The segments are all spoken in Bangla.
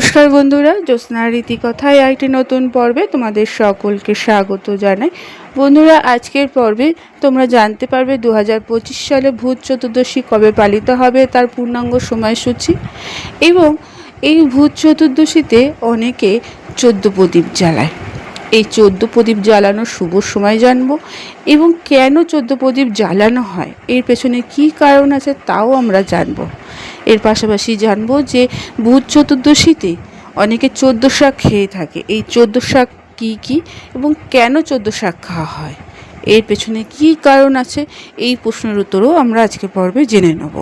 নমস্কার বন্ধুরা, জ্যোৎস্না রীতি কথায় একটি নতুন পর্বে তোমাদের সকলকে স্বাগত জানাই। বন্ধুরা, আজকের পর্বে তোমরা জানতে পারবে দু হাজার পঁচিশ সালে ভূত চতুর্দশী কবে পালিত হবে তার পূর্ণাঙ্গ সময়সূচি এবং এই ভূত চতুর্দশীতে অনেকে চোদ্দ প্রদীপ জ্বালায়। এই চোদ্দ প্রদীপ জ্বালানোর শুভ সময় জানব এবং কেন চোদ্দ প্রদীপ জ্বালানো হয়, এর পেছনে কি কারণ আছে তাও আমরা জানব। এর পাশাপাশি জানব যে ভূত চতুর্দশীতে অনেকে চোদ্দ শাক খেয়ে থাকে। এই চোদ্দ শাক কী কী এবং কেন চোদ্দ শাক খাওয়া হয়? এর পেছনে কি কারণ আছে? এই প্রশ্নের উত্তরও আমরা আজকে পর্বে জেনে নেব।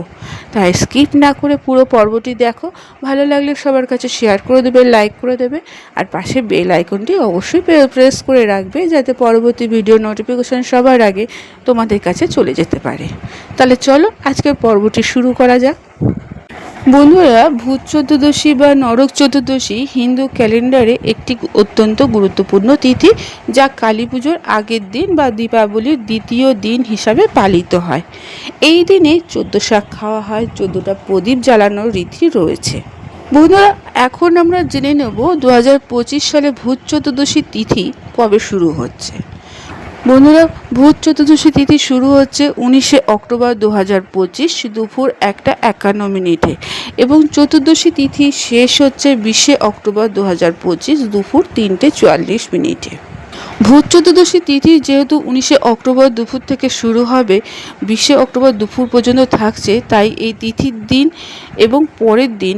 তাই স্কিপ না করে পুরো পর্বটি দেখো। ভালো লাগলে সবার কাছে শেয়ার করে দেবে লাইক করে দেবে। আর পাশে বেল আইকনটি অবশ্যই প্রেস করে রাখবে যাতে পরবর্তী ভিডিও নোটিফিকেশান সবার আগে তোমাদের কাছে চলে যেতে পারে। তাহলে চলো আজকের পর্বটি শুরু করা যাক। বন্ধুরা, ভূত চতুর্দশী বা নরক চতুর্দশী হিন্দু ক্যালেন্ডারে একটি অত্যন্ত গুরুত্বপূর্ণ তিথি যা কালী পুজোর আগের দিন বা দীপাবলির দ্বিতীয় দিন হিসাবে পালিত হয়। এই দিনে চোদ্দ শাক খাওয়া হয়, চোদ্দোটা প্রদীপ জ্বালানোর রীতি রয়েছে। বন্ধুরা, এখন আমরা জেনে নেব দু হাজার পঁচিশ সালে ভূত চতুর্দশী তিথি কবে শুরু হচ্ছে। বন্ধুরা, ভূত চতুর্দশী তিথি শুরু হচ্ছে উনিশে অক্টোবর দু হাজার পঁচিশ দুপুর একটা একান্ন মিনিটে এবং চতুর্দশী তিথি শেষ হচ্ছে বিশে অক্টোবর দু হাজার পঁচিশ দুপুর তিনটে চুয়াল্লিশ মিনিটে। ভূত চতুর্দশী তিথি যেহেতু উনিশে অক্টোবর দুপুর থেকে শুরু হবে, বিশে অক্টোবর দুপুর পর্যন্ত থাকছে, তাই এই তিথির দিন এবং পরের দিন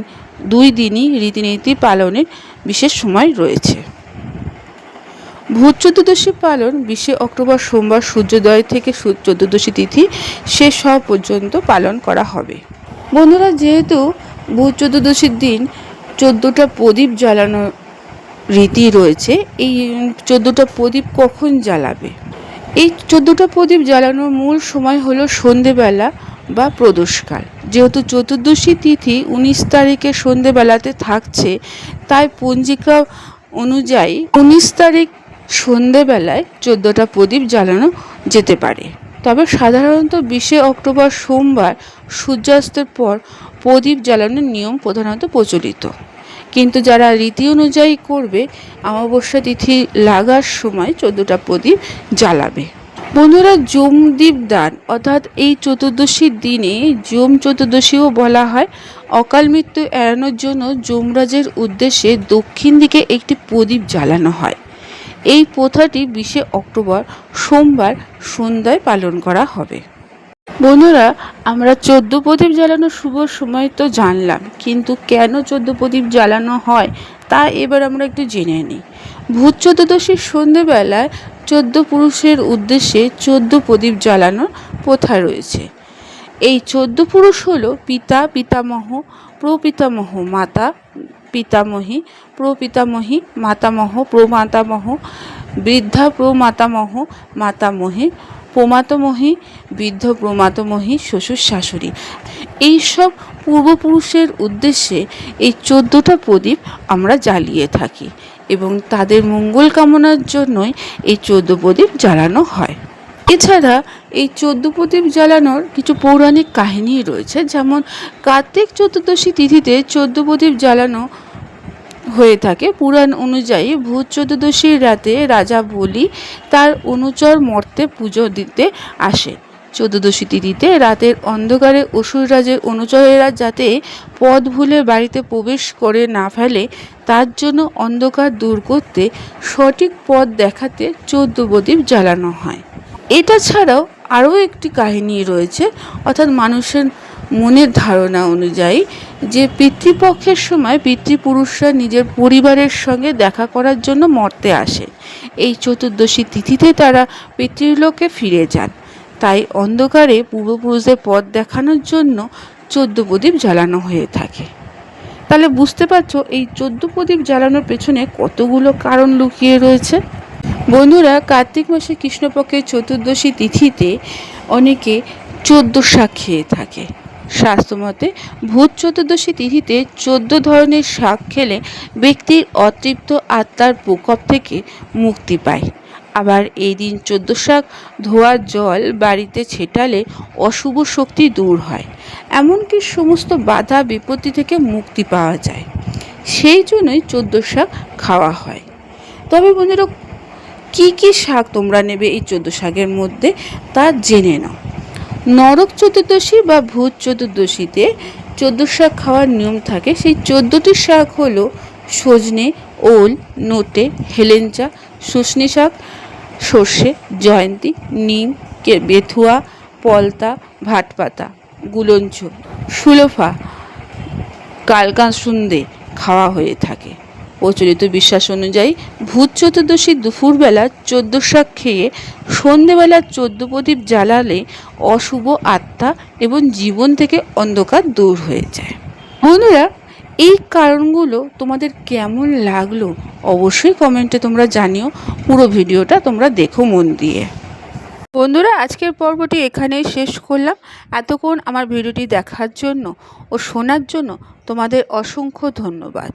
দুই দিনই রীতিনীতি পালনের বিশেষ সময় রয়েছে। ভূত চতুর্দশী পালন বিশে অক্টোবর সোমবার সূর্যোদয় থেকে চতুর্দশী তিথি শেষ হওয়া পর্যন্ত পালন করা হবে। বন্ধুরা, যেহেতু ভূত চতুর্দশীর দিন চোদ্দোটা প্রদীপ জ্বালানোর রীতি রয়েছে, এই চোদ্দোটা প্রদীপ কখন জ্বালাবে? এই চোদ্দোটা প্রদীপ জ্বালানোর মূল সময় হলো সন্ধেবেলা বা প্রদোষকাল। যেহেতু চতুর্দশী তিথি উনিশ তারিখে সন্ধেবেলাতে থাকছে, তাই পঞ্জিকা অনুযায়ী উনিশ তারিখ সন্ধেবেলায় চোদ্দোটা প্রদীপ জ্বালানো যেতে পারে। তবে সাধারণত বিশে অক্টোবর সোমবার সূর্যাস্তের পর প্রদীপ জ্বালানোর নিয়ম প্রধানত প্রচলিত। কিন্তু যারা রীতি অনুযায়ী করবে, অমাবস্যা তিথি লাগার সময় চোদ্দোটা প্রদীপ জ্বালাবে। বন্ধুরা, যমদ্বীপ দান, অর্থাৎ এই চতুর্দশীর দিনে যম চতুর্দশীও বলা হয়। অকাল মৃত্যু এড়ানোর জন্য যমরাজের উদ্দেশ্যে দক্ষিণ দিকে একটি প্রদীপ জ্বালানো হয়। এই প্রথাটি বিশে অক্টোবর সোমবার সন্ধ্যায় পালন করা হবে। বন্ধুরা, আমরা চোদ্দ প্রদীপ জ্বালানো শুভ সময় তো জানলাম, কিন্তু কেন চোদ্দ প্রদীপ জ্বালানো হয় তা এবার আমরা একটু জেনে নিই। ভূত চতুর্দশীর সন্ধেবেলায় চোদ্দ পুরুষের উদ্দেশ্যে চোদ্দ প্রদীপ জ্বালানোর প্রথা রয়েছে। এই চোদ্দ পুরুষ হলো পিতা, পিতামহ, প্রপিতামহ, মাতা, পিতামহী, প্রপিতামহী, মাতামহ, প্রমাতামহ, বৃদ্ধা, প্রমাতামহ, মাতামহী, প্রমাতামহী, বৃদ্ধ, প্রমাতামহী, শ্বশুর, শাশুড়ি। এইসব পূর্বপুরুষের উদ্দেশ্যে এই চোদ্দোটা প্রদীপ আমরা জ্বালিয়ে থাকি এবং তাদের মঙ্গল কামনার জন্যই এই চোদ্দ প্রদীপ জ্বালানো হয়। এছাড়া এই চোদ্দ প্রদীপ জ্বালানোর কিছু পৌরাণিক কাহিনী রয়েছে, যেমন কার্তিক চতুর্দশী তিথিতে চোদ্দ প্রদীপ জ্বালানো হয়ে থাকে। পুরাণ অনুযায়ী ভূত চতুর্দশীর রাতে রাজা বলি তার অনুচর মর্তে পুজো দিতে আসে। চতুর্দশী তিথিতে রাতের অন্ধকারে অসুররাজের অনুচরেরা যাতে পথ ভুলে বাড়িতে প্রবেশ করে না ফেলে, তার জন্য অন্ধকার দূর করতে সঠিক পথ দেখাতে চোদ্দ প্রদীপ জ্বালানো হয়। এটা ছাড়াও আরও একটি কাহিনী রয়েছে, অর্থাৎ মানুষের মনের ধারণা অনুযায়ী যে পিতৃপক্ষের সময় পিতৃপুরুষরা নিজের পরিবারের সঙ্গে দেখা করার জন্য মর্তে আসে। এই চতুর্দশী তিথিতে তারা পিতৃলোকে ফিরে যান। তাই অন্ধকারে পূর্বপুরুষদের পথ দেখানোর জন্য চোদ্দ প্রদীপ জ্বালানো হয়ে থাকে। তাহলে বুঝতে পারছ এই চোদ্দ প্রদীপ জ্বালানোর পেছনে কতগুলো কারণ লুকিয়ে রয়েছে? বন্ধুরা, কার্তিক মাসে কৃষ্ণপক্ষের চতুর্দশী তিথিতে অনেকে চোদ্দ শাক খেয়ে থাকে। শাস্ত্রমতে ভূত চতুর্দশী তিথিতে চোদ্দ ধরনের শাক খেলে ব্যক্তির অতৃপ্ত আত্মার প্রকোপ থেকে মুক্তি পায়। আবার এই দিন চোদ্দ শাক ধোয়া জল বাড়িতে ছেটালে অশুভ শক্তি দূর হয়। এমনকি সমস্ত বাধা বিপত্তি থেকে মুক্তি পাওয়া যায়। সেই জন্যই চোদ্দ শাক খাওয়া হয়। তবে বন্ধুরা কি কি শাক তোমরা নেবে এই চোদ্দ শাকের মধ্যে তা জেনে নাও। নরক চতুর্দশী বা ভূত চতুর্দশীতে চোদ্দ শাক খাওয়ার নিয়ম থাকে। সেই চোদ্দোটি শাক হলো সজনে, ওল, নোটে, হেলেঞ্চা, শুশনি শাক, সর্ষে, জয়ন্তী, নিম বেথুয়া, পলতা ভাটপাতা গুলঞ্চ, সুলফা কালকাসুন্দে খাওয়া হয়ে থাকে। প্রচলিত বিশ্বাস অনুযায়ী ভূত চতুর্দশী দুপুরবেলা চোদ্দ শাক খেয়ে সন্ধেবেলা চোদ্দ প্রদীপ জ্বালালে অশুভ আত্মা এবং জীবন থেকে অন্ধকার দূর হয়ে যায়। বন্ধুরা, এই কারণগুলো তোমাদের কেমন লাগল অবশ্যই কমেন্টে তোমরা জানিও, পুরো ভিডিওটা তোমরা দেখো মন দিয়ে। বন্ধুরা, আজকের পর্বটি এখানেই শেষ করলাম। এতক্ষণ আমার ভিডিওটি দেখার জন্য ও শোনার জন্য তোমাদের অসংখ্য ধন্যবাদ।